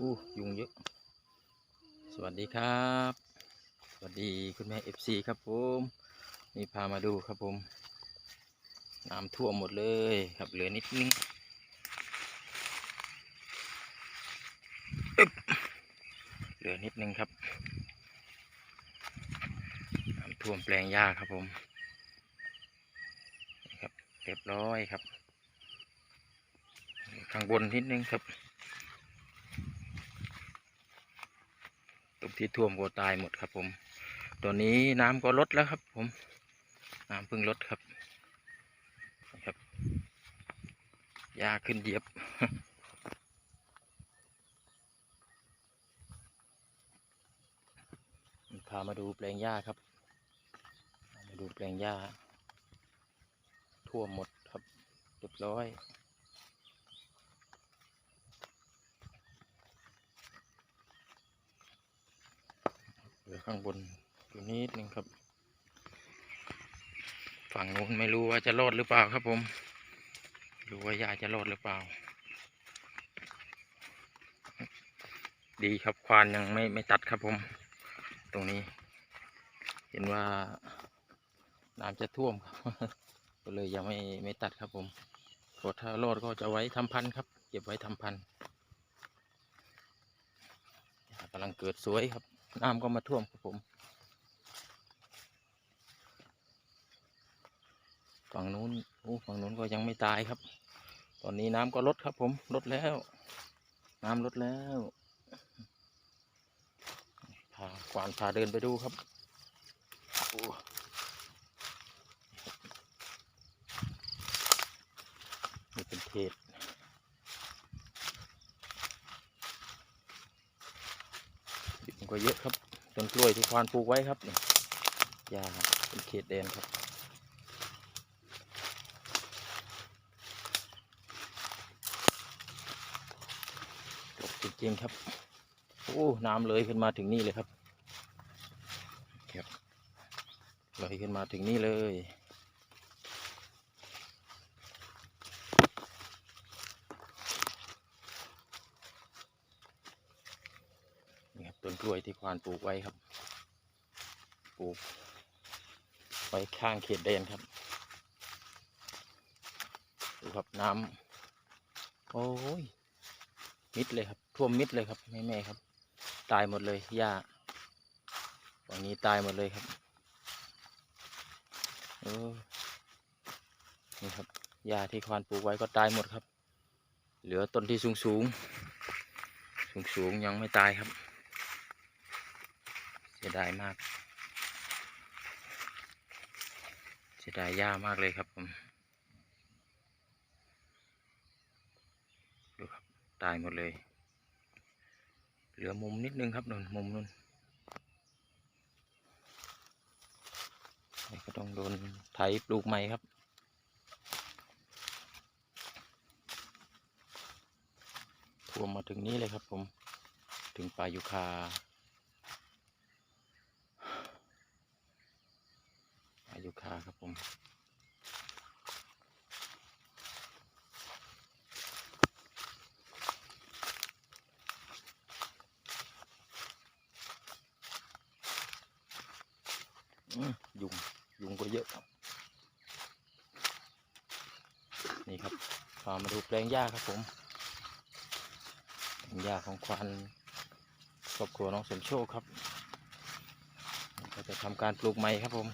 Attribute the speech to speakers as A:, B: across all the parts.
A: อู้ยุงเยอะ สวัสดีครับ สวัสดีคุณแม่เอฟซีครับผม นี่พามาดูครับผม น้ำท่วมหมดเลยครับเหลือนิดนึงเหลือนิดนึงครับ น้ำท่วมแปลงหญ้าครับผมครับเรียบร้อยครับ ข้างบนนิดนึงครับ ตรงที่ท่วมก็ตายหมดครับผม ตัวนี้น้ำก็ลดแล้วครับ ผม น้ำเพิ่งลดครับครับหญ้าขึ้นเยียบพามาดูแปลงหญ้าครับ มาดูแปลงหญ้า ท่วมหมดครับเรียบร้อย เหลือ ข้างบนอยู่นิดนึงครับ ฝั่งนู้นไม่รู้ว่าจะรอดหรือเปล่าครับผมรู้ว่ายาจะรอดหรือเปล่า ดีครับควานยังไม่ไม่ตัดครับผม ตรงนี้ เห็นว่าน้ำจะท่วมครับก็เลยยังไม่ไม่ตัดครับผมพราะถ้ารอดก็จะไว้ทำพันธุ์ครับ เก็บไว้ทำพันธุ์กำลังเกิดสวยครับ น้ำก็มาท่วมครับผมฝั่งนู้นโอ้ฝั่งนู้นก็ยังไม่ตายครับ ตอนนี้น้ำก็ลดครับผมลดแล้ว น้ำลดแล้วพาควานพาเดินไปดูครับโอ้นี่เป็นเขต็เยอะครับต้นกล้วยที่ควานปลูกไว้ครับนี่ยาเป็นเขตแดนครับตกจริงๆครับโอ้น้ำเลยขึ้นมาถึงนี่เลยครับครับเลยขึ้นมาถึงนี่เลย นี่ครับ ต้นกล้วยที่ควานปลูกไว้ครับปลูกไว้ข้างเขตแดนครับดูครับน้ำโอ้ยมิดเลยครับท่วมมิดเลยครับแม่แม่ๆครับ ตายหมดเลยหญ้าฝั่งนี้ตายหมดเลยครับเออนี่ครับหญ้าที่ควานปลูกไว้ก็ตายหมดครับ เหลือต้นที่สูงสูงสูงสูงยังไม่ตายครับ สียดายมาก เสียดายหญ้ามากเลยครับผม ดูครับ ตายหมดเลย เหลือมุมนิดนึงครับนนมุมนู้นก็ต้องโดนไถปลูกใหม่ครับท่วมมาถึงนี้เลยครับผม ถึงป่ายุคา ป่ายุคาครับผมยุงยุงก็เยอะครับ นี่ครับพามาดูแปลงหญ้าครับผมแปลงหญ้าของควานครอบครัวน้องสมโชคครับ ก็จะทำการปลูกใหม่ครับผม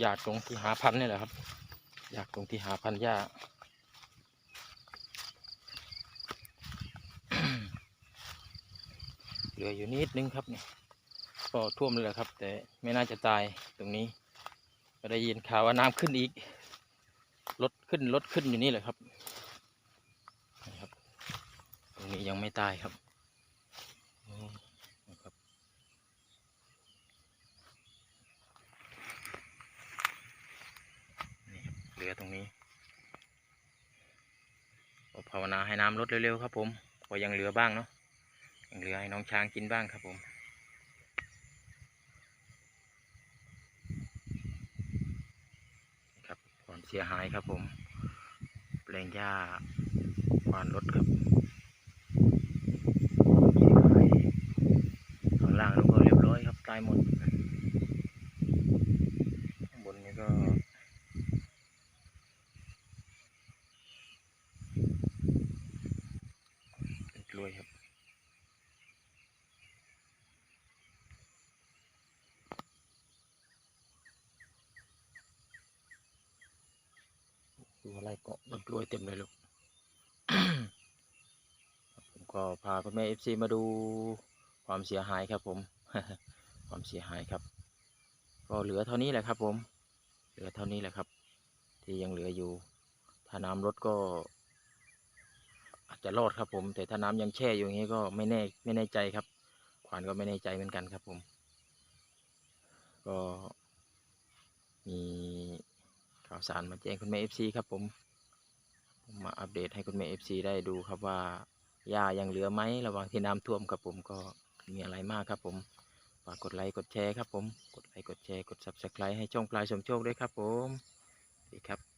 A: อยากตรงที่หาพันธุ์นี่แหละครับ อยากตรงที่หาพันธุ์หญ้าเหลืออยู่นิดนึงครับเนี่ยก็ท่วมเลยแหละครับ แต่ไม่น่าจะตายตรงนี้ก็ได้ยินข่าวว่าน้ำขึ้นอีกลดขึ้นลดขึ้นอยู่นี่แหละครับนะครับตรงนี้ยังไม่ตายครับโอ้นะครับนี่ครับ เหลือตรงนี้ก็ภาวนาให้น้ำลดเร็วๆครับ ผมก็ยังเหลือบ้างเนาะยังเหลือให้น้องช้างกินบ้างครับผมครับความเสียหายครับผมแปลงหญ้าควานรถครับข้างล่างนู้นก็เรียบร้อยครับตายหมดข้างบนนี้ก็ วยครับ ดูอะไรเกาะต้นกล้วยเต็มเลยลูก ผมก็พาคุณแม่เอฟซีมาดูความเสียหายครับผม ความเสียหายครับ ก็เหลือเท่านี้แหละครับผม เหลือเท่านี้แหละครับ ที่ยังเหลืออยู่ ถ้าน้ำลดก็ อาจจะรอดครับผม แต่ถ้าน้ำยังแช่อยู่อย่างนี้ก็ไม่แน่ไม่แน่ใจครับ ขวานก็ไม่แน่ใจเหมือนกันครับผม ก็มีข่าวสารมาแจ้งคุณแม่เอฟซีครับผมผมมาอัปเดตให้คุณแม่เอฟซีได้ดูครับว่าหญ้ายังเหลือไหมระหว่างที่น้ำท่วมครับผมก็มีอะไรมากครับผมฝากกดไลค์กดแชร์ครับผม กดไลค์กดแชร์กด subscribe ให้ช่องปลายสมโชคด้วยครับผมดีครับ